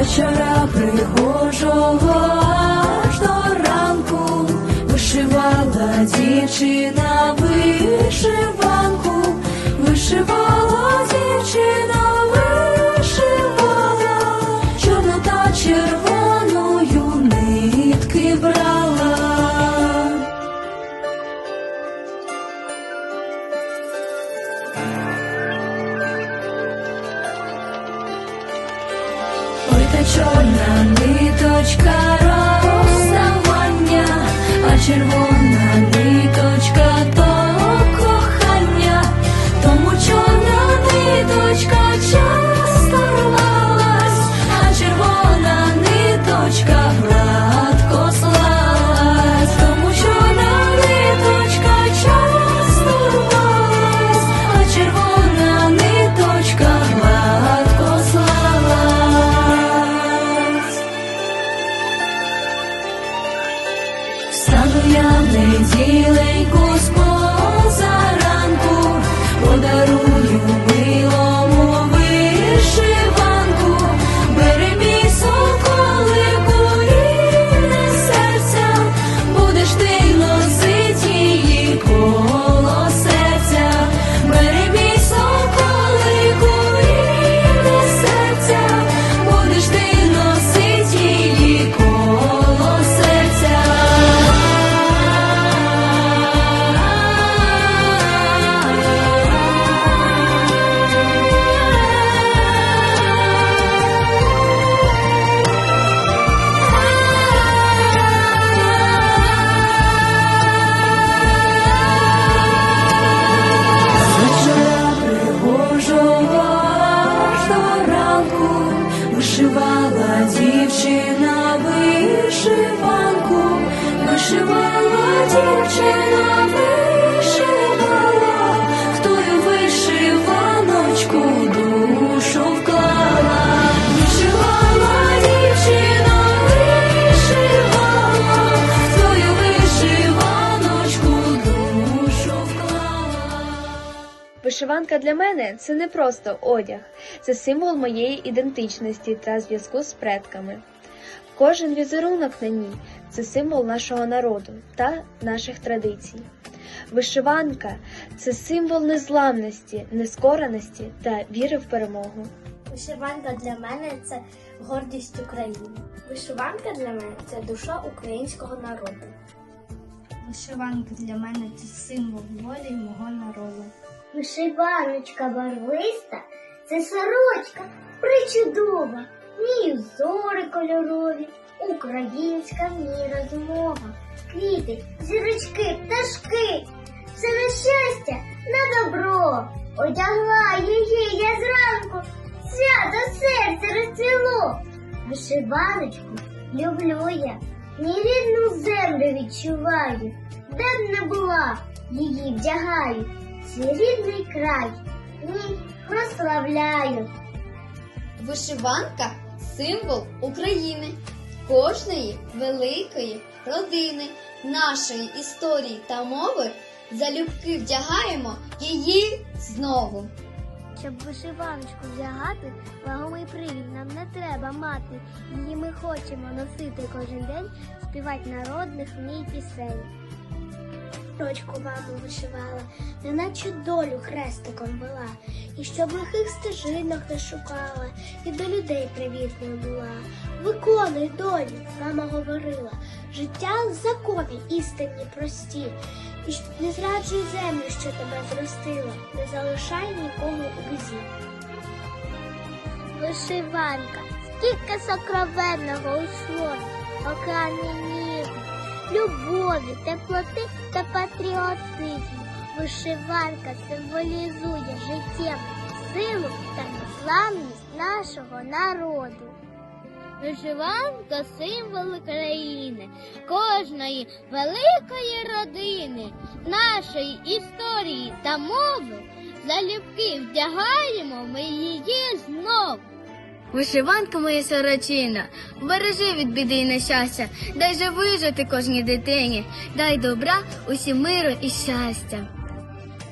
вечора прихожого аж до ранку вишивала дівчина Та чорна ниточка розставання, а червона я в неділеньку вишивала дівчина, вишивала, в тою вишиваночку душу вклала, вишивала дівчина, вишивала, в тою вишиваночку душу вклала. Вишиванка для мене це не просто одяг, це символ моєї ідентичності та зв'язку з предками. Кожен візерунок на ній це символ нашого народу та наших традицій. Вишиванка це символ незламності, нескореності та віри в перемогу. Вишиванка для мене це гордість України. Вишиванка для мене це душа українського народу. Вишиванка для мене це символ волі мого народу. Вишиваночка барвиста це сорочка причудова, мій узори кольорові, українська в ній розмова, квіти, зірочки, пташки, все на щастя, на добро. Одягла її я зранку, свято серце розцвіло. Вишиваночку люблю я, мій рідну землю відчуваю, де б не була, її вдягаю. Свій рідний край, ні, прославляю. Вишиванка символ України, кожної великої родини, нашої історії та мови. Залюбки вдягаємо її знову. Щоб вишиваночку вдягати, вагомий привід нам не треба мати. Її ми хочемо носити кожен день, співати народних в ній пісень. Рочку маму вишивала, неначе долю хрестиком вела, і щоб лихих стежинок не шукала, і до людей привітною була. Виконуй долю, мама говорила, життя закони істинні прості, і не зраджуй землю, що тебе зростила, не залишай нікого у біді. Вишиванка, скільки сокровенного у слові, океани ніби, любові, теплоти та патріотизму. Вишиванка символізує життєву силу та незламність нашого народу. Вишиванка символ країни, кожної великої родини, нашої історії та мови. Залюбки вдягаємо ми її знов. Вишиванка моя сорочина, бережи від біди і нещастя, дай же вижити кожній дитині, дай добра усім миру і щастя.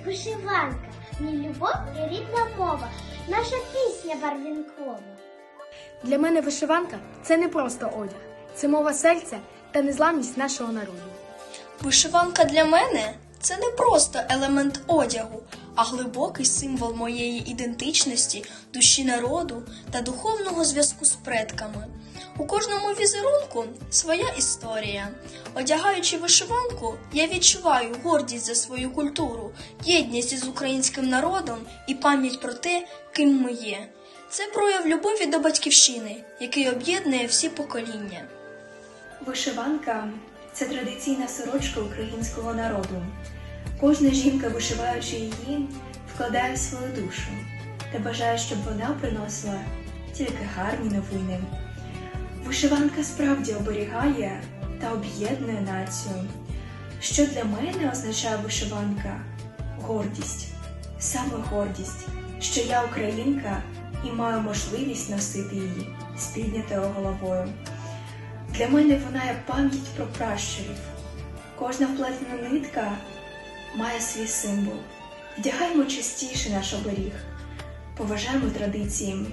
Вишиванка, мій любов і рідна мова, наша пісня барвінкова. Для мене вишиванка це не просто одяг, це мова серця та незламність нашого народу. Вишиванка для мене це не просто елемент одягу, а глибокий символ моєї ідентичності, душі народу та духовного зв'язку з предками. У кожному візерунку своя історія. Одягаючи вишиванку, я відчуваю гордість за свою культуру, єдність із українським народом і пам'ять про те, ким ми є. Це прояв любові до батьківщини, який об'єднує всі покоління. Вишиванка це традиційна сорочка українського народу. Кожна жінка, вишиваючи її, вкладає свою душу та бажає, щоб вона приносила тільки гарні новини. Вишиванка справді оберігає та об'єднує націю. Що для мене означає вишиванка? Гордість, саме гордість, що я українка і маю можливість носити її з піднятою головою. Для мене вона є пам'ять про пращурів. Кожна вплетена нитка має свій символ. Вдягаємо частіше наш оберіг, поважаємо традиції